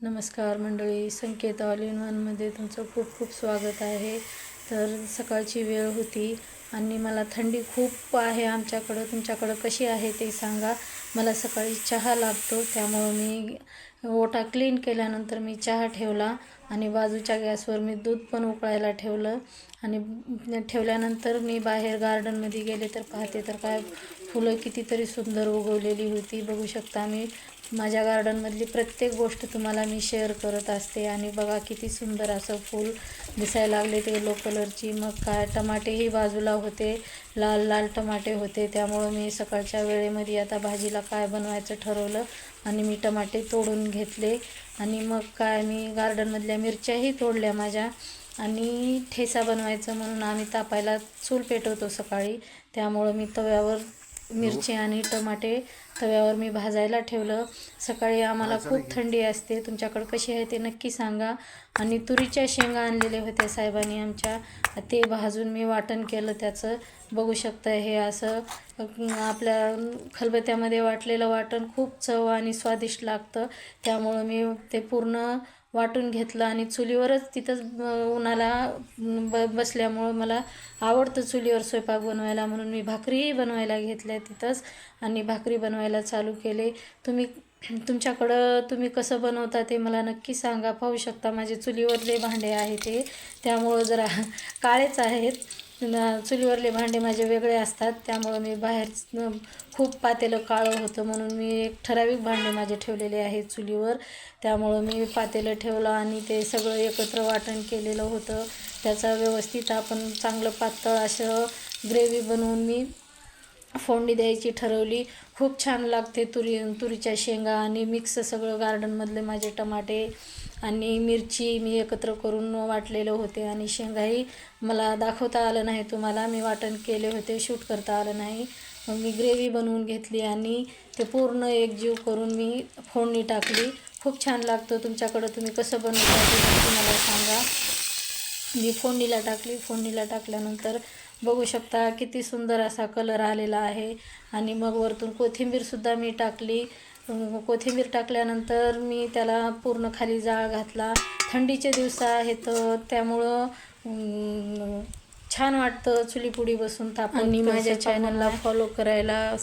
नमस्कार मंडळी संकेत all in वनमध्ये तुमचं खूप खूप स्वागत आहे. तर सकाळची वेळ होती आणि मला थंडी खूप आहे. आमच्याकडं तुमच्याकडं कशी आहे ते सांगा. मला सकाळी चहा लागतो त्यामुळं मी ओटा क्लीन केल्यानंतर मी चहा ठेवला आणि बाजूच्या गॅसवर मी दूध पण उकळायला ठेवलं. आणि ठेवल्यानंतर मी बाहेर गार्डनमध्ये गेले तर पाहते तर काय फुलं कितीतरी सुंदर उगवलेली होती. बघू शकता मी माझ्या गार्डनमधली प्रत्येक गोष्ट तुम्हाला मी शेअर करत असते. आणि बघा किती सुंदर असं फूल दिसायला लागले ते येलो कलरची मग काय टमाटेही बाजूला होते लाल लाल टमाटे होते. त्यामुळं मी सकाळच्या वेळेमध्ये आता भाजीला काय बनवायचं ठरवलं आणि मी टमाटे तोडून घेतले. आणि मग काय मी गार्डनमधल्या मिरच्याही तोडल्या माझ्या. आणि ठेचा बनवायचं म्हणून आम्ही तापायला चूल पेटवतो सकाळी. त्यामुळं मी तव्यावर मिरची आणि टमाटे तव्यावर मी भाजायला ठेवलं. सकाळी आम्हाला खूप थंडी असते. तुमच्याकडं कशी आहे ते नक्की सांगा. आणि तुरीच्या शेंगा आणलेल्या होत्या साहेबांनी आमच्या. ते भाजून मी वाटण केलं त्याचं. बघू शकता हे असं. आपल्या खलबत्त्यामध्ये वाटलेलं वाटण खूप चव आणि स्वादिष्ट लागतं. त्यामुळं मी ते पूर्ण वाटून घेतलं आणि चुलीवरच तिथंच उन्हाला ब बसल्यामुळं मला आवडतं चुलीवर स्वयंपाक बनवायला म्हणून मी भाकरीही बनवायला घेतल्या तिथंच आणि भाकरी बनवायला चालू केले. तुम्ही तुमच्याकडं तुम्ही कसं बनवता ते मला नक्की सांगा. पाहू शकता माझे चुलीवरले भांडे आहे ते. त्यामुळं जरा काळेच आहेत. चुलीवरले भांडे माझे वेगळे असतात त्यामुळं मी बाहेर खूप पातेलं काळं होतं म्हणून मी एक ठराविक भांडे माझे ठेवलेले आहेत चुलीवर. त्यामुळं मी पातेलं ठेवलं आणि ते सगळं एकत्र वाटण केलेलं होतं. त्याचा व्यवस्थित आपण चांगलं पातळ असं ग्रेव्ही बनवून मी फोडणी द्यायची ठरवली. खूप छान लागते तुरी तुरीच्या शेंगा आणि मिक्स सगळं गार्डनमधले माझे टमाटे आणि मिरची मी एकत्र करून वाटलेलं होते आणि शेंगाही मला दाखवता आलं नाही तुम्हाला. मी वाटण केले होते शूट करता आलं नाही. मग मी ग्रेव्ही बनवून घेतली आणि ते पूर्ण एकजीव करून मी फोडणी टाकली. खूप छान लागतं. तुमच्याकडं तुम्ही कसं बनवता ते मला सांगा. मी फोडणीला टाकली. फोडणीला टाकल्यानंतर बघू शकता किती सुंदर असा कलर आलेला आहे. आणि मग वरतून कोथिंबीरसुद्धा मी टाकली. कोथिंबीर टाकल्यानंतर मी त्याला पूर्ण खाली जाळ घातला. थंडीचे दिवस आहेत त्यामुळं छान वाटतं चुलीपुडी बसून ताप आणि माझ्या चॅनलला फॉलो करायला